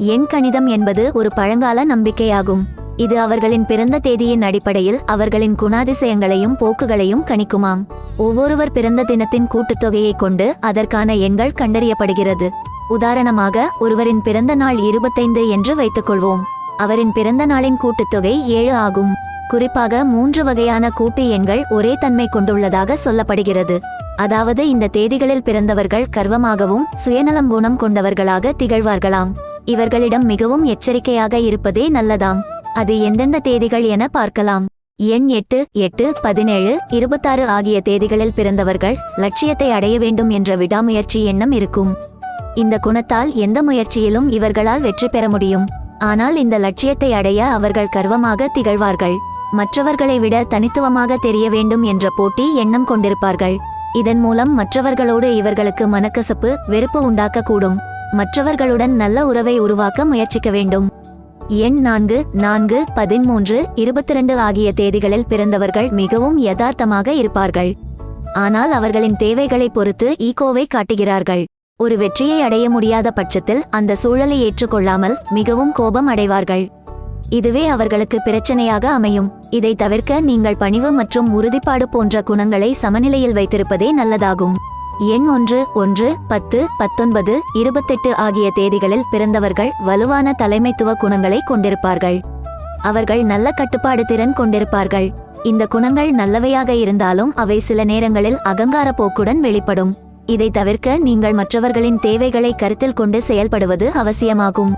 எண் கணிதம் என்பது ஒரு பழங்கால நம்பிக்கையாகும். இது அவர்களின் பிறந்த தேதியின் அடிப்படையில் அவர்களின் குணாதிசயங்களையும் போக்குகளையும் கணிக்குமாம். ஒவ்வொருவர் பிறந்த தினத்தின் கூட்டுத்தொகையை கொண்டு அதற்கான எண்கள் கண்டறியப்படுகிறது. உதாரணமாக ஒருவரின் பிறந்த நாள் இருபத்தைந்து என்று வைத்துக்கொள்வோம். அவரின் பிறந்த நாளின் கூட்டுத்தொகை ஏழு ஆகும். குறிப்பாக மூன்று வகையான கூட்டு எண்கள் ஒரே தன்மை கொண்டுள்ளதாக சொல்லப்படுகிறது. அதாவது இந்த தேதிகளில் பிறந்தவர்கள் கர்வமாகவும் சுயநலம் குணம் கொண்டவர்களாக திகழ்வார்களாம். இவர்களிடம் மிகவும் எச்சரிக்கையாக இருப்பதே நல்லதாம். அது எந்தெந்த தேதிகள் என பார்க்கலாம். எண் எட்டு எட்டு பதினேழு இருபத்தாறு ஆகிய தேதிகளில் பிறந்தவர்கள் லட்சியத்தை அடைய வேண்டும் என்ற விடாமுயற்சி எண்ணம் இருக்கும். இந்த குணத்தால் எந்த முயற்சியிலும் இவர்களால் வெற்றி பெற முடியும். ஆனால் இந்த லட்சியத்தை அடைய அவர்கள் கர்வமாக திகழ்வார்கள். மற்றவர்களை விட தனித்துவமாக தெரிய வேண்டும் என்ற போட்டி எண்ணம் கொண்டிருப்பார்கள். இதன் மூலம் மற்றவர்களோடு இவர்களுக்கு மனக்கசப்பு வெறுப்பு உண்டாக்கக்கூடும். மற்றவர்களுடன் நல்ல உறவை உருவாக்க முயற்சிக்க வேண்டும். எண் நான்கு நான்கு பதிமூன்று இருபத்தி ரெண்டு ஆகிய தேதிகளில் பிறந்தவர்கள் மிகவும் யதார்த்தமாக இருப்பார்கள். ஆனால் அவர்களின் தேவைகளை பொறுத்து ஈகோவை காட்டுகிறார்கள். ஒரு வெற்றியை அடைய முடியாத பட்சத்தில் அந்த சூழலை ஏற்றுக்கொள்ளாமல் மிகவும் கோபம் அடைவார்கள். இதுவே அவர்களுக்கு பிரச்சனையாக அமையும். இதை தவிர்க்க நீங்கள் பணிவு மற்றும் உறுதிப்பாடு போன்ற குணங்களை சமநிலையில் வைத்திருப்பதே நல்லதாகும். எண் ஒன்று ஒன்று பத்து பத்தொன்பது இருபத்தெட்டு ஆகிய தேதிகளில் பிறந்தவர்கள் வலுவான தலைமைத்துவ குணங்களை கொண்டிருப்பார்கள். அவர்கள் நல்ல கட்டுப்பாடு திறன் கொண்டிருப்பார்கள். இந்த குணங்கள் நல்லவையாக இருந்தாலும் அவை சில நேரங்களில் அகங்கார போக்குடன் வெளிப்படும். இதை தவிர்க்க நீங்கள் மற்றவர்களின் தேவைகளை கருத்தில் கொண்டு செயல்படுவது அவசியமாகும்.